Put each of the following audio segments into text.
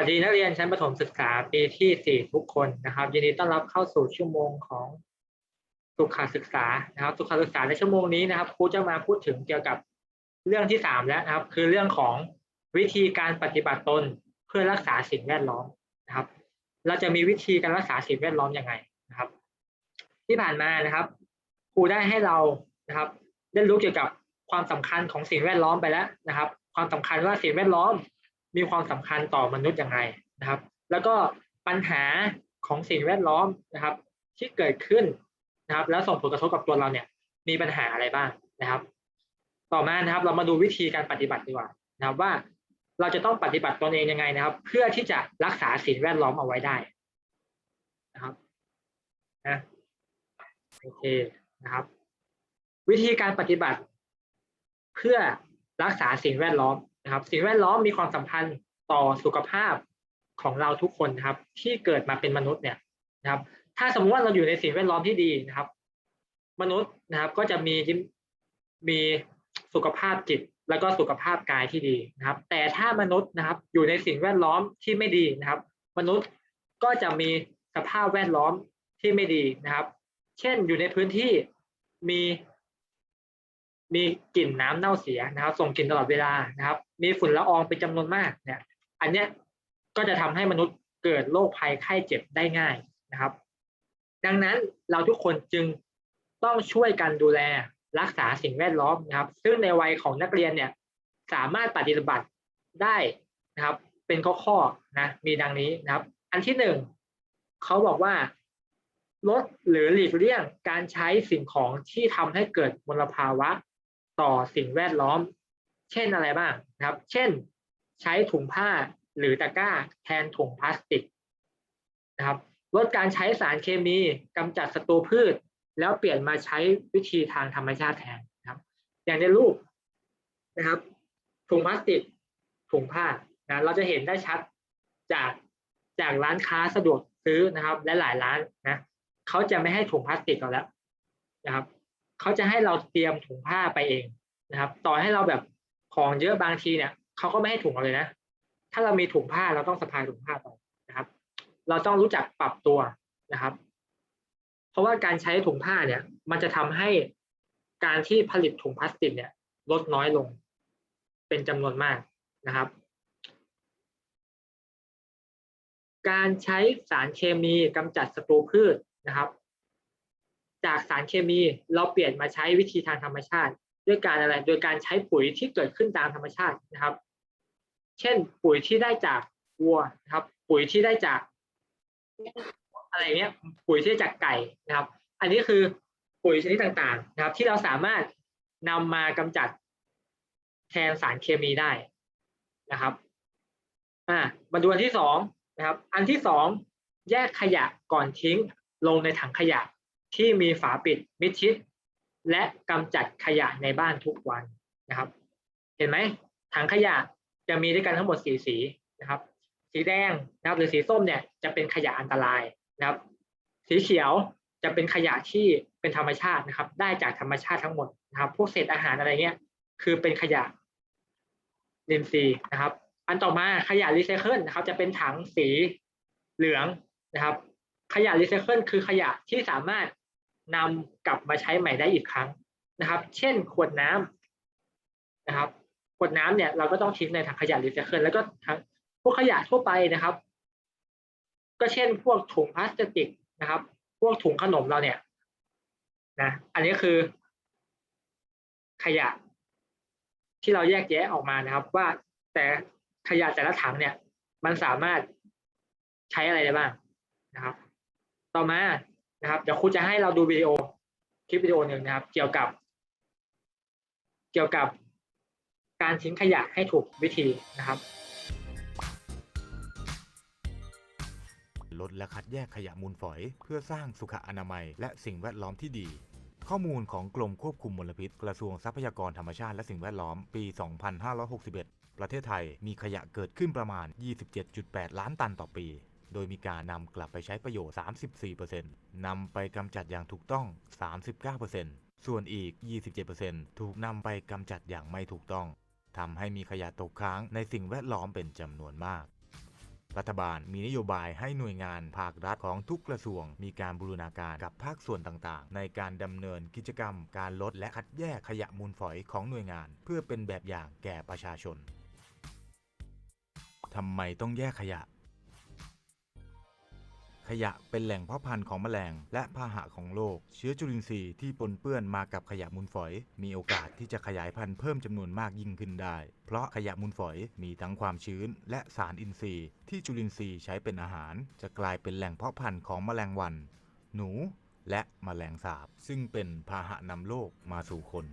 วัสดีนักเรียนชั้นประถมศึกษาปีที่สี่ทุกคนนะครับ ยินดีต้อนรับเข้าสู่ชั่วโมงของสุขศึกษานะครับ สุขศึกษาในชั่วโมงนี้นะครับครูจะมาพูดถึงเกี่ยวกับเรื่องที่สามแล้วนะครับ คือเรื่องของวิธีการปฏิบัติตนเพื่อรักษาสิ่งแวดล้อมนะครับ เราจะมีวิธีการรักษาสิ่งแวดล้อมยังไงนะครับ ที่ผ่านมานะครับครูได้ให้เรานะครับ ได้รู้เกี่ยวกับความสำคัญของสิ่งแวดล้อมไปแล้วนะครับ ความสำคัญว่าสิ่งแวดล้อม มีความสำคัญต่อมนุษย์ย่างไรนะครับ แล้วก็ปัญหาของสิ่งแวดล้อมนะครับ ที่เกิดขึ้นนะครับ แล้วส่งผลกระทบกับตัวเราเนี่ย มีปัญหาอะไรบ้างนะครับ ต่อมานะครับ เรามาดูวิธีการปฏิบัติดีกว่านะครับว่าเราจะต้องปฏิบัติตนเองยังไงนะครับ เพื่อที่จะรักษาสิ่งแวดล้อมเอาไว้ได้นะครับนะโอเคนะครับ วิธีการปฏิบัติ เพื่อรักษาสิ่งแวดล้อม นะครับสิ่งแวดล้อมมีความสัมพันธ์ต่อสุขภาพของเราทุกคนนะครับ ที่เกิดมาเป็นมนุษย์เนี่ยนะครับ ถ้าสมมติว่าเราอยู่ในสิ่งแวดล้อมที่ดีนะครับ มนุษย์นะครับก็จะมีมีสุขภาพจิตแล้วก็สุขภาพกายที่ดีนะครับ แต่ถ้ามนุษย์นะครับ อยู่ในสิ่งแวดล้อมที่ไม่ดีนะครับ มนุษย์ก็จะมีสภาพแวดล้อมที่ไม่ดีนะครับ เช่นอยู่ในพื้นที่มี มีกลิ่นน้ำเน่าเสียนะครับ ส่งกลิ่นตลอดเวลานะครับ มีฝุ่นละอองเป็นจำนวนมากเนี่ย อันเนี้ยก็จะทำให้มนุษย์เกิดโรคภัยไข้เจ็บได้ง่ายนะครับ ดังนั้นเราทุกคนจึงต้องช่วยกันดูแลรักษาสิ่งแวดล้อมนะครับ ซึ่งในวัยของนักเรียนเนี่ยสามารถปฏิบัติได้นะครับ เป็นข้อๆนะมีดังนี้นะครับ อันที่หนึ่งเขาบอกว่าลดหรือหลีกเลี่ยงการใช้สิ่งของที่ทำให้เกิดมลภาวะ ต่อสิ่งแวดล้อม เช่นอะไรบ้างนะครับ เช่น ใช้ถุงผ้าหรือตะกร้าแทนถุงพลาสติกนะครับลดการใช้สารเคมีกำจัดศัตรูพืช แล้วเปลี่ยนมาใช้วิธีทางธรรมชาติแทนนะครับ อย่างในรูปนะครับ ถุงพลาสติกถุงผ้านะเราจะเห็นได้ชัดจากจากร้านค้าสะดวกซื้อนะครับ และหลายร้านนะเขาจะไม่ให้ถุงพลาสติกเราแล้วนะครับ เขาจะให้เราเตรียมถุงผ้าไปเองนะครับ ต่อให้เราแบบของเยอะบางทีเนี่ยเขาก็ไม่ให้ถุงเราเลยนะ ถ้าเรามีถุงผ้าเราต้องสะพายถุงผ้าไปนะครับ เราต้องรู้จักปรับตัวนะครับ เพราะว่าการใช้ถุงผ้าเนี่ย มันจะทำให้การที่ผลิตถุงพลาสติกเนี่ย ลดน้อยลง เป็นจำนวนมากนะครับ การใช้สารเคมีกำจัดศัตรูพืชนะครับ จากสารเคมีเราเปลี่ยนมาใช้วิธีทางธรรมชาติ ด้วยการอะไรโดยการใช้ปุ๋ยที่เกิดขึ้นตามธรรมชาตินะครับ เช่น ปุ๋ยที่ได้จากวัวนะครับ ปุ๋ยที่ได้จาก อะไรเนี้ยปุ๋ยที่ได้จากไก่นะครับ อันนี้คือปุ๋ยชนิดต่างๆ นะครับ ที่เราสามารถนำมากำจัดแทนสารเคมีได้นะครับอ่ามาดูอันที่สองนะครับ อันที่สองแยกขยะก่อนทิ้งลงในถังขยะ ที่มีฝาปิดมิดชิด และกำจัดขยะในบ้านทุกวันนะครับ เห็นไหมถังขยะจะมีด้วยกันทั้งหมดสีสีนะครับ สีแดงนะครับหรือสีส้มเนี่ยจะเป็นขยะอันตรายนะครับ สีเขียวจะเป็นขยะที่เป็นธรรมชาตินะครับ ได้จากธรรมชาติทั้งหมดนะครับพวกเศษอาหารอะไรเงี้ย คือเป็นขยะเินซีนะครับ อันต่อมาขยะรีไซเคิลนะครับ จะเป็นถังสีเหลืองนะครับ ขยะรีไซเคิลคือขยะที่สามารถ นำกลับมาใช้ใหม่ได้อีกครั้งนะครับ เช่นขวดน้ำนะครับขวดน้ำเนี่ยเราก็ต้องทิ้งในถังขยะรีไซเคิลแล้วก็ทั้งพวกขยะทั่วไปนะครับ ก็เช่นพวกถุงพลาสติกนะครับ พวกถุงขนมเราเนี่ยนะอันนี้คือ ขยะ ที่เราแยกแยะออกมานะครับ ว่าแต่ขยะแต่ละถังเนี่ย มันสามารถใช้อะไรได้บ้างนะครับ ต่อมา นะครับเดี๋ยวครูจะให้เราดูวิดีโอคลิปวิดีโอหนึ่งนะครับ เกี่ยวกับ เกี่ยวกับการทิ้งขยะให้ถูกวิธีนะครับลดและคัดแยกขยะมูลฝอย เพื่อสร้างสุขอนามัย และสิ่งแวดล้อมที่ดี ข้อมูลของกรมควบคุมมลพิษ กระทรวงทรัพยากรธรรมชาติและสิ่งแวดล้อม ปี 2561 ประเทศไทยมีขยะเกิดขึ้นประมาณ 27.8 ล้านตันต่อปี โดยมีการนำกลับไปใช้ประโยชน์ 34%นำไปกำจัดอย่างถูกต้อง 39%ส่วนอีก 27%ถูกนำไปกำจัดอย่างไม่ถูกต้องทำให้มีขยะตกค้างในสิ่งแวดล้อมเป็นจำนวนมาก รัฐบาลมีนโยบายให้หน่วยงานภาครัฐของทุกกระทรวง มีการบูรณาการกับภาคส่วนต่างๆ ในการดำเนินกิจกรรม การลดและคัดแยกขยะมูลฝอยของหน่วยงาน เพื่อเป็นแบบอย่างแก่ประชาชนทำไมต้องแยกขยะ ขยะเป็นแหล่งเพาะพันธุ์ของแมลง และพาหะของโลก เชื้อจุลินทรีย์ที่ปนเปื้อนมากับขยะมูลฝอย มีโอกาสที่จะขยายพันธุ์เพิ่มจำนวนมากยิ่งขึ้นได้ เพราะขยะมูลฝอยมีทั้งความชื้น และสารอินทรีย์ ที่จุลินทรีย์ใช้เป็นอาหาร จะกลายเป็นแหล่งเพาะพันธุ์ของแมลงวัน หนู และแมลงสาบ ซึ่งเป็นพาหะนำโรคมาสู่คน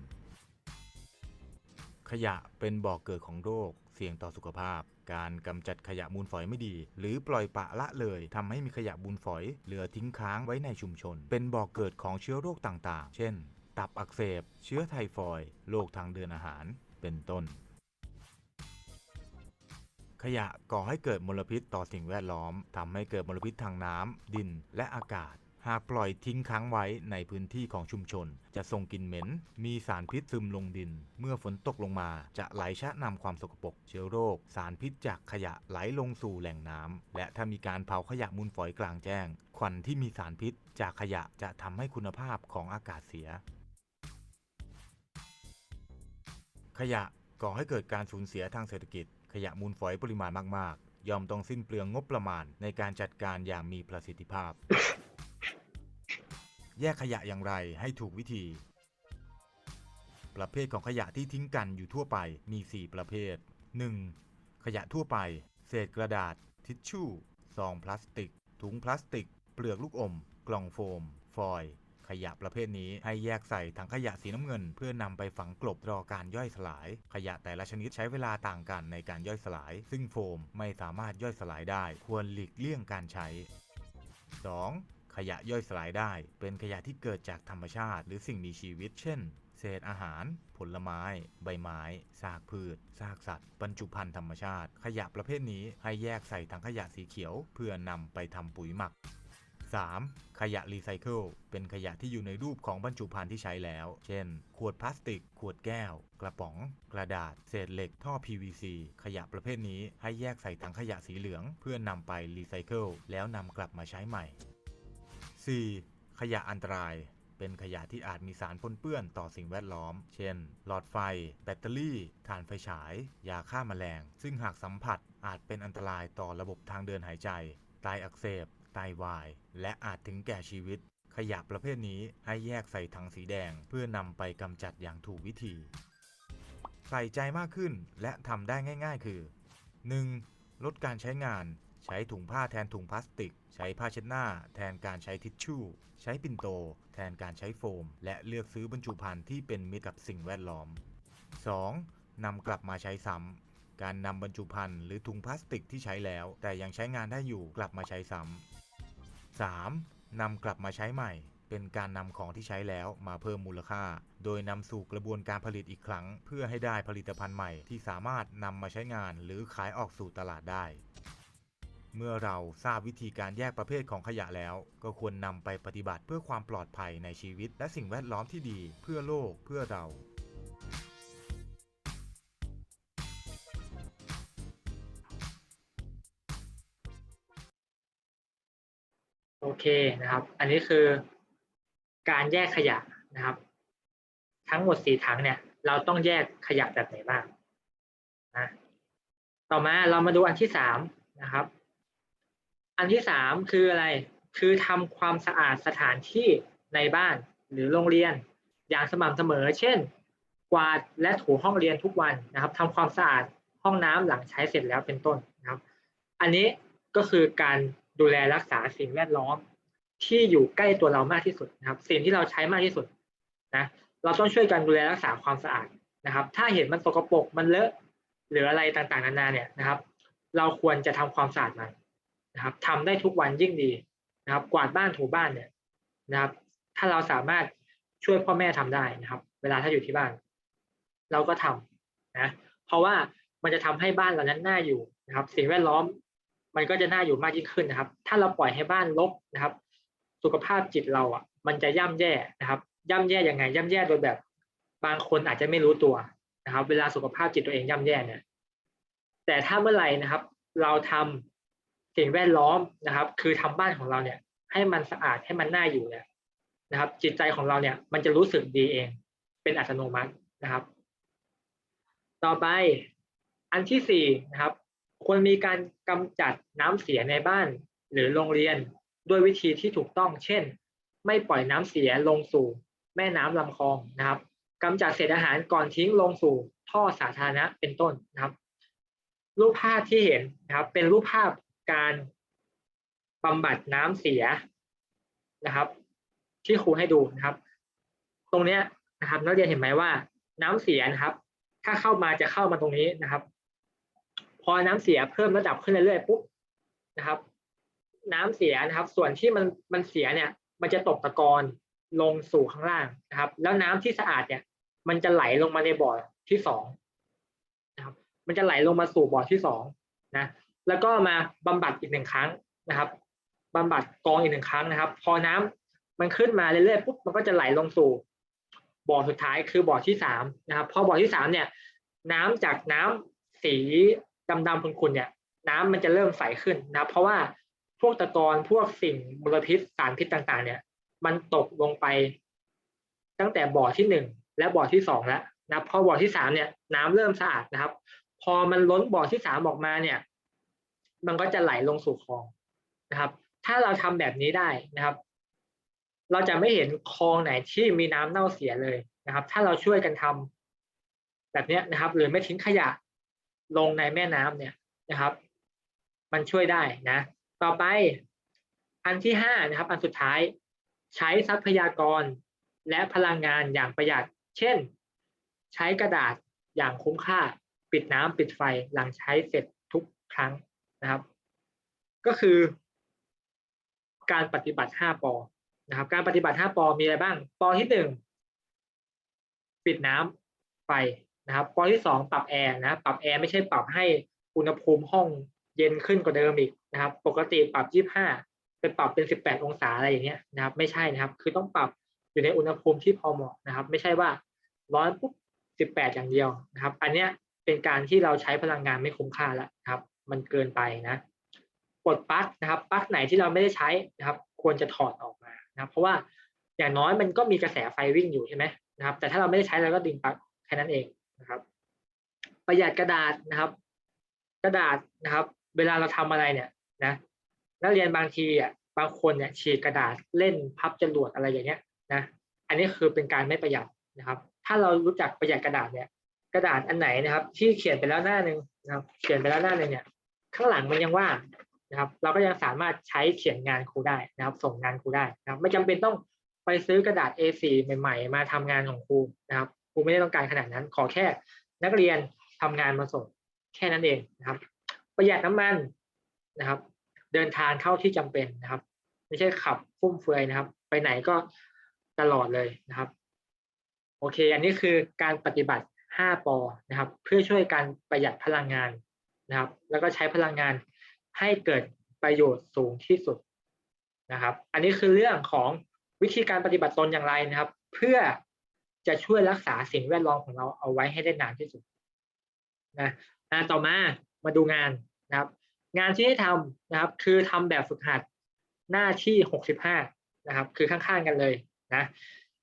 ขยะเป็นบ่อกเกิดของโรค เสี่ยงต่อสุขภาพ การกำจัดขยะมูลฝอยไม่ดี หรือปล่อยปะละเลยทำให้มีขยะมูลฝอย เหลือทิ้งค้างไว้ในชุมชน เป็นบ่อกเกิดของเชื้อโรคต่างๆ เช่น ตับอักเสบ เชื้อไทฟอยด์โรคทางเดินอาหาร เป็นต้น ขยะก่อให้เกิดมลพิษต่อสิ่งแวดล้อมทำให้เกิดมลพิษทางน้ำดินและอากาศ หากปล่อยทิ้งค้างไว้ในพื้นที่ของชุมชน จะส่งกลิ่นเหม็น มีสารพิษซึมลงดิน เมื่อฝนตกลงมาจะไหลชะนำความสกปรกเชื้อโรค สารพิษจากขยะไหลลงสู่แหล่งน้ำและถ้ามีการเผาขยะมูลฝอยกลางแจ้ง ควันที่มีสารพิษจากขยะจะทำให้คุณภาพของอากาศเสีย ขยะก่อให้เกิดการสูญเสียทางเศรษฐกิจ ขยะมูลฝอยปริมาณมาก ๆ ย่อมต้องสิ้นเปลืองงบประมาณในการจัดการอย่างมีประสิทธิภาพ แยกขยะอย่างไรให้ถูกวิธี ประเภทของขยะที่ทิ้งกันอยู่ทั่วไปมี 4 ประเภท 1. ขยะทั่วไป เศษกระดาษ ทิชชู่ซองพลาสติก ถุงพลาสติก เปลือกลูกอม กล่องโฟม ฟอยล์ขยะประเภทนี้ให้แยกใส่ถังขยะสีน้ำเงิน เพื่อนำไปฝังกลบรอการย่อยสลาย ขยะแต่ละชนิดใช้เวลาต่างกันในการย่อยสลาย ซึ่งโฟมไม่สามารถย่อยสลายได้ ควรหลีกเลี่ยงการใช้ 2. ขยะย่อยสลายได้ เป็นขยะที่เกิดจากธรรมชาติ หรือสิ่งมีชีวิต เช่น เศษอาหาร ผลไม้ ใบไม้ ซากพืช ซากสัตว์ บรรจุภัณฑ์ธรรมชาติ ขยะประเภทนี้ให้แยกใส่ถังขยะสีเขียว เพื่อนำไปทำปุ๋ยหมัก 3. ขยะรีไซเคิลเป็นขยะที่อยู่ในรูปของบรรจุภัณฑ์ที่ใช้แล้ว เช่น ขวดพลาสติก ขวดแก้ว กระป๋อง กระดาษ เศษเหล็ก ท่อ PVC ขยะประเภทนี้ให้แยกใส่ถังขยะสีเหลือง เพื่อนำไปรีไซเคิลแล้วนำกลับมาใช้ใหม่ 4. ขยะอันตราย เป็นขยะที่อาจมีสารปนเปื้อนต่อสิ่งแวดล้อม เช่น หลอดไฟ แบตเตอรี่ถ่านไฟฉาย ยาฆ่าแมลง ซึ่งหากสัมผัสอาจเป็นอันตรายต่อระบบทางเดินหายใจ ไตอักเสบ ไตวาย และอาจถึงแก่ชีวิต ขยะประเภทนี้ให้แยกใส่ถังสีแดง เพื่อนำไปกำจัดอย่างถูกวิธี ใส่ใจมากขึ้นและทำได้ง่าย ๆ คือ 1. ลดการใช้งาน ใช้ถุงผ้าแทนถุงพลาสติก ใช้ผ้าเช็ดหน้า แทนการใช้ทิชชู่ ใช้ปิ่นโต แทนการใช้โฟม และเลือกซื้อบรรจุภัณฑ์ที่เป็นมิตรกับสิ่งแวดล้อม 2. นำกลับมาใช้ซ้ำการนำบรรจุภัณฑ์หรือถุงพลาสติกที่ใช้แล้ว แต่ยังใช้งานได้อยู่กลับมาใช้ซ้ำ 3. นำกลับมาใช้ใหม่เป็นการนำของที่ใช้แล้วมาเพิ่มมูลค่า โดยนำสู่กระบวนการผลิตอีกครั้ง เพื่อให้ได้ผลิตภัณฑ์ใหม่ที่สามารถนำมาใช้งานหรือขายออกสู่ตลาดได้ เมื่อเราทราบวิธีการแยกประเภทของขยะแล้ว ก็ควรนำไปปฏิบัติเพื่อความปลอดภัยในชีวิต และสิ่งแวดล้อมที่ดีเพื่อโลกเพื่อเรา โอเคนะครับ อันนี้คือการแยกขยะนะครับ ทั้งหมดสี่ถังเนี่ย เราต้องแยกขยะแบบไหนบ้างนะต่อมาเรามาดูอันที่สามนะครับ อันที่สามคืออะไร คือทำความสะอาดสถานที่ในบ้านหรือโรงเรียน อย่างสม่ำเสมอ เช่น กวาดและถูห้องเรียนทุกวันนะครับทำความสะอาดห้องน้ำหลังใช้เสร็จแล้วเป็นต้นนะครับ อันนี้ก็คือการดูแลรักษาสิ่งแวดล้อม ที่อยู่ใกล้ตัวเรามากที่สุดนะครับ สิ่งที่เราใช้มากที่สุดนะเราต้องช่วยกันดูแลรักษาความสะอาดนะครับ ถ้าเห็นมันสกปรกมันเลอะหรืออะไรต่างๆนานาเนี่ยนะครับ เราควรจะทำความสะอาดมัน นะครับทำได้ทุกวันยิ่งดีนะครับ กวาดบ้านถูบ้านเนี่ยนะครับ ถ้าเราสามารถช่วยพ่อแม่ทำได้นะครับ เวลาถ้าอยู่ที่บ้าน เราก็ทำนะเพราะว่ามันจะทำให้บ้านเรานั้นน่าอยู่นะครับสิ่งแวดล้อมมันก็จะน่าอยู่มากยิ่งขึ้นนะครับ ถ้าเราปล่อยให้บ้านรกนะครับ สุขภาพจิตเราอะ มันจะย่ำแย่นะครับ ย่ำแย่ยังไง ย่ำแย่โดยแบบ บางคนอาจจะไม่รู้ตัวนะครับ เวลาสุขภาพจิตตัวเองย่ำแย่เนี่ยแต่ถ้าเมื่อไหร่นะครับ เราท สิ่งแวดล้อมนะครับ คือทำบ้านของเราเนี่ย ให้มันสะอาดให้มันน่าอยู่เนี่ยนะครับ จิตใจของเราเนี่ยมันจะรู้สึกดีเอง เป็นอัตโนมัตินะครับ ต่อไปอันที่สี่นะครับ ควรมีการกำจัดน้ำเสียในบ้าน หรือโรงเรียนด้วยวิธีที่ถูกต้อง เช่น ไม่ปล่อยน้ำเสียลงสู่แม่น้ำลำคลองนะครับกำจัดเศษอาหารก่อนทิ้งลงสู่ท่อสาธารณะเป็นต้นนะครับ รูปภาพที่เห็นนะครับ เป็นรูปภาพ การบำบัดน้ำเสียนะครับ ที่ครูให้ดูนะครับ ตรงเนี้ยนะครับ นักเรียนเห็นไหมว่า น้ำเสียนะครับ ถ้าเข้ามาจะเข้ามาตรงนี้นะครับ พอน้ำเสียเพิ่มระดับขึ้นเรื่อยๆปุ๊บนะครับ น้ำเสียนะครับ ส่วนที่มันมันเสียเนี่ย มันจะตกตะกอนลงสู่ข้างล่างนะครับ แล้วน้ำที่สะอาดเนี่ย มันจะไหลลงมาในบ่อที่สองนะครับ มันจะไหลลงมาสู่บ่อที่สองนะ แล้วก็มาบำบัดอีกหนึ่งครั้งนะครับบำบัดกองอีกหนึ่งครั้งนะครับ พอน้ำมันขึ้นมาเรื่อยๆปุ๊บมันก็จะไหลลงสู่บ่อสุดท้ายคือบ่อที่สามนะครับพอบ่อที่สามเนี่ย น้ำจากน้ำสีดำๆขุ่นๆเนี่ย น้ำมันจะเริ่มใสขึ้นนะครับ เพราะว่าพวกตะกอนพวกสิ่งมลพิษสารพิษต่างๆ เนี่ย มันตกลงไปตั้งแต่บ่อที่หนึ่งและบ่อที่สองแล้วนะพอบ่อที่สามเนี่ยน้ำเริ่มสะอาดนะครับ พอมันล้นบ่อที่สามออกมาเนี่ย มันก็จะไหลลงสู่คลองนะครับ ถ้าเราทำแบบนี้ได้นะครับ เราจะไม่เห็นคลองไหนที่มีน้ำเน่าเสียเลยนะครับ ถ้าเราช่วยกันทำแบบเนี้ยนะครับ หรือไม่ทิ้งขยะลงในแม่น้ำเนี่ยนะครับ มันช่วยได้นะ ต่อไปอันที่ห้านะครับ อันสุดท้ายใช้ทรัพยากรและพลังงานอย่างประหยัด เช่น ใช้กระดาษอย่างคุ้มค่า ปิดน้ำปิดไฟหลังใช้เสร็จทุกครั้ง นะครับ ก็คือการปฏิบัติ 5 ปอนะครับ การปฏิบัติ 5 ปอมีอะไรบ้าง ปอที่หนึ่งปิดน้ำไฟนะครับ ปอที่สองปรับแอร์นะปรับแอร์ไม่ใช่ปรับให้อุณหภูมิห้องเย็นขึ้นกว่าเดิมอีกนะครับ ปกติปรับ 25ไปปรับเป็น 18 องศาอะไรอย่างเงี้ยนะครับ ไม่ใช่นะครับ คือต้องปรับอยู่ในอุณหภูมิที่พอเหมาะนะครับ ไม่ใช่ว่าร้อนปุ๊บ 18 อย่างเดียวนะครับ อันเนี้ยเป็นการที่เราใช้พลังงานไม่คุ้มค่าแล้วครับ มันเกินไปนะปลดปลั๊กนะครับปลั๊กไหนที่เราไม่ได้ใช้นะครับ ควรจะถอดออกมานะครับ เพราะว่าอย่างน้อยมันก็มีกระแสไฟวิ่งอยู่ใช่ไหมนะครับ แต่ถ้าเราไม่ได้ใช้เราก็ดึงปลั๊กแค่นั้นเองนะครับ ประหยัดกระดาษนะครับ กระดาษนะครับ เวลาเราทำอะไรเนี่ยนะนักเรียนบางทีอะบางคนเนี่ยฉีกกระดาษเล่นพับจรวดอะไรอย่างเงี้ยนะอันนี้คือเป็นการไม่ประหยัดนะครับ ถ้าเรารู้จักประหยัดกระดาษเนี่ย กระดาษอันไหนนะครับ ที่เขียนไปแล้วหน้าหนึ่งนะครับ เขียนไปแล้วหน้าหนึ่งเนี่ย ข้างหลังมันยังว่างนะครับ เราก็ยังสามารถใช้เขียนงานครูได้นะครับ ส่งงานครูได้นะครับ ไม่จำเป็นต้องไปซื้อกระดาษ A4 ใหม่ ๆ มาทำงานของครูนะครับครูไม่ได้ต้องการขนาดนั้น ขอแค่นักเรียนทำงานมาส่งแค่นั้นเองนะครับ ประหยัดน้ำมันนะครับ เดินทางเข้าที่จำเป็นนะครับ ไม่ใช่ขับฟุ่มเฟือยนะครับ ไปไหนก็ตลอดเลยนะครับ โอเค อันนี้คือการปฏิบัติ 5ปอนะครับ เพื่อช่วยการประหยัดพลังงาน นะครับ แล้วก็ใช้พลังงานให้เกิดประโยชน์สูงที่สุดนะครับ อันนี้คือเรื่องของวิธีการปฏิบัติตนอย่างไรนะครับ เพื่อจะช่วยรักษาสิ่งแวดล้อมของเราเอาไว้ให้ได้นานที่สุดนะอ่าต่อมามาดูงานนะครับ งานที่ให้ทำนะครับ คือทำแบบฝึกหัดหน้าที่ 65 นะครับ คือข้างๆกันเลยนะ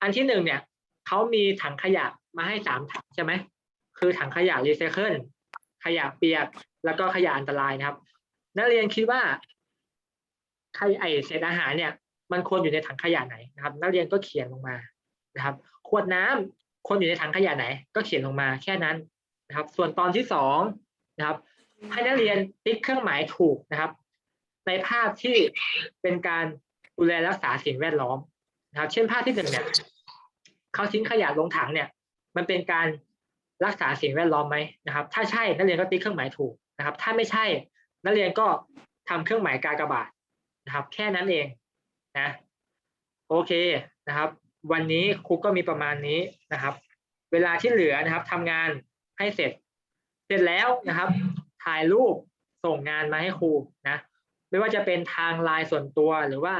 อันที่หนึ่งเนี่ยเขามีถังขยะมาให้สามถังใช่ไหม คือถังขยะรีไซเคิลขยะเปียก แล้วก็ขยะอันตรายนะครับ นักเรียนคิดว่าขยะไอเศษอาหารเนี่ย มันควรอยู่ในถังขยะไหนนะครับ นักเรียนก็เขียนลงมานะครับขวดน้ำควรอยู่ในถังขยะไหน ก็เขียนลงมาแค่นั้นนะครับ ส่วนตอนที่สองนะครับ ให้นักเรียนติ๊กเครื่องหมายถูกนะครับ ในภาพที่เป็นการดูแลรักษาสิ่งแวดล้อมนะครับ เช่นภาพที่หนึ่งเนี่ยเขาทิ้งขยะลงถังเนี่ย มันเป็นการ รักษาสิ่งแวดล้อมไหมนะครับ ถ้าใช่นักเรียนก็ติ๊กเครื่องหมายถูกนะครับ ถ้าไม่ใช่นักเรียนก็ทำเครื่องหมายกากบาทนะครับ แค่นั้นเองนะโอเคนะครับ วันนี้ครูก็มีประมาณนี้นะครับ เวลาที่เหลือนะครับทำงานให้เสร็จ เสร็จแล้วนะครับ ถ่ายรูปส่งงานมาให้ครูนะไม่ว่าจะเป็นทางไลน์ส่วนตัวหรือว่า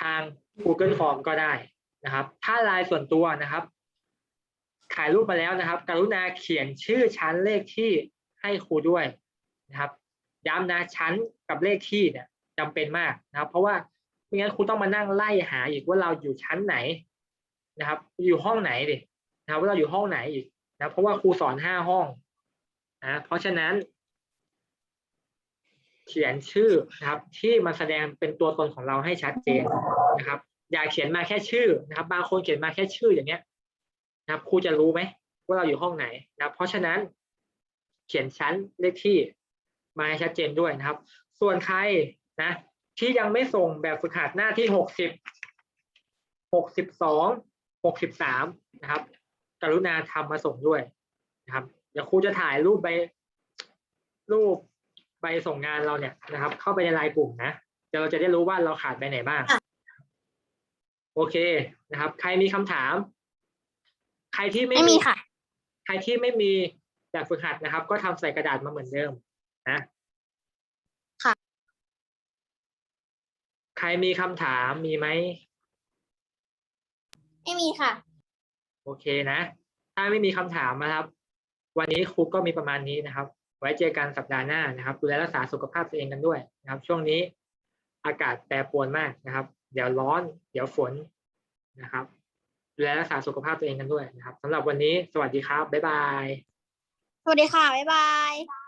ทาง Google Form ก็ได้นะครับ ถ้าไลน์ส่วนตัวนะครับ ถ่ายรูปมาแล้วนะครับ กรุณาเขียนชื่อชั้นเลขที่ให้ครูด้วยนะครับ ย้ำนะชั้นกับเลขที่เนี่ยจำเป็นมากนะครับ เพราะว่าไม่งั้นครูต้องมานั่งไล่หาอีกว่าเราอยู่ชั้นไหนนะครับ อยู่ห้องไหนดินะครับว่าเราอยู่ห้องไหนอีกนะเพราะว่าครูสอนห้าห้องนะเพราะฉะนั้น เขียนชื่อนะครับ ที่มันแสดงเป็นตัวตนของเราให้ชัดเจนนะครับ อย่าเขียนมาแค่ชื่อนะครับ บางคนเขียนมาแค่ชื่ออย่างเงี้ย นะครับครูจะรู้ไหมว่าเราอยู่ห้องไหนนะครับเพราะฉะนั้นเขียนชั้นเลขที่มาให้ชัดเจนด้วยนะครับ ส่วนใครนะ ที่ยังไม่ส่งแบบฝึกหัดหน้าที่หกสิบหกสิบสองหกสิบสามนะครับ กรุณาทำมาส่งด้วยนะครับ เดี๋ยวครูจะถ่ายรูปใบรูปใบส่งงานเราเนี่ยนะครับ เข้าไปในไลน์กลุ่มนะเดี๋ยวเราจะได้รู้ว่าเราขาดไปไหนบ้างโอเคนะครับ ใครมีคำถาม ใครที่ไม่ไม่มีค่ะ ใครที่ไม่มีแบบฝึกหัดนะครับ ก็ทำใส่กระดาษมาเหมือนเดิมนะค่ะใครมีคำถามมีไหมไม่มีค่ะ โอเคนะ ถ้าไม่มีคำถามนะครับ วันนี้ครูก็มีประมาณนี้นะครับ ไว้เจอกันสัปดาห์หน้านะครับดูแลรักษาสุขภาพตัวเองกันด้วยนะครับ ช่วงนี้อากาศแปรปรวนมากนะครับ เดี๋ยวร้อน เดี๋ยวฝนนะครับ ดูแลรักษาสุขภาพตัวเองกันด้วยนะครับสำหรับวันนี้สวัสดีครับ บ๊ายบาย สวัสดีค่ะ บ๊ายบาย